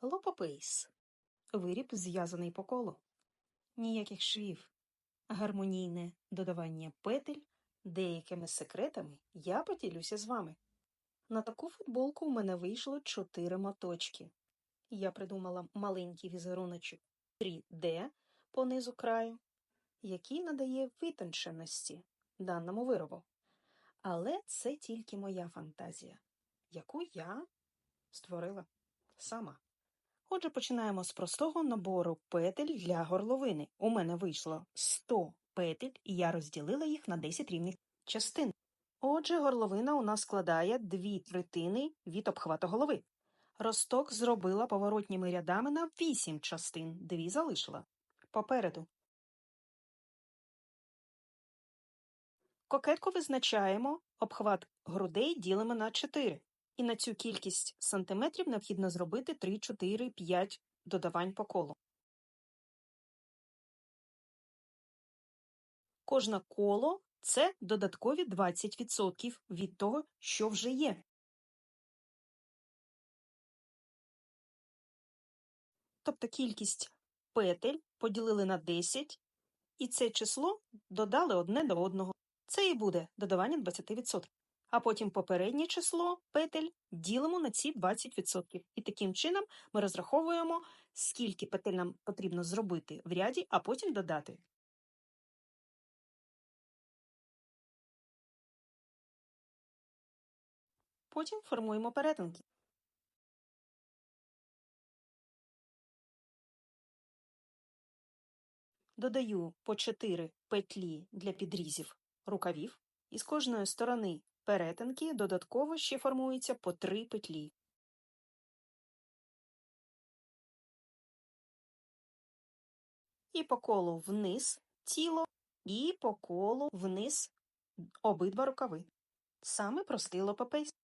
Лопопейс. Виріб зв'язаний по колу. Ніяких швів. Гармонійне додавання петель. Деякими секретами я поділюся з вами. На таку футболку у мене вийшло 4 моточки. Я придумала маленький візеруночок 3D по низу краю, який надає витонченості даному виробу. Але це тільки моя фантазія, яку я створила сама. Отже, починаємо з простого набору петель для горловини. У мене вийшло 100 петель, і я розділила їх на 10 рівних частин. Отже, горловина у нас складає дві третини від обхвату голови. Росток зробила поворотніми рядами на 8 частин, дві залишила. Попереду. Кокетку визначаємо, обхват грудей ділимо на 4. І на цю кількість сантиметрів необхідно зробити 3, 4, 5 додавань по колу. Кожне коло – це додаткові 20% від того, що вже є. Тобто кількість петель поділили на 10, і це число додали одне до одного. Це і буде додавання 20%. А потім попереднє число петель ділимо на ці 20%. І таким чином ми розраховуємо, скільки петель нам потрібно зробити в ряді, а потім додати. Потім формуємо перетинки. Додаю по 4 петлі для підрізів рукавів, і з кожної сторони перетинки додатково ще формуються по три петлі. І по колу вниз тіло, і по колу вниз обидва рукави. Саме простий лопопейс.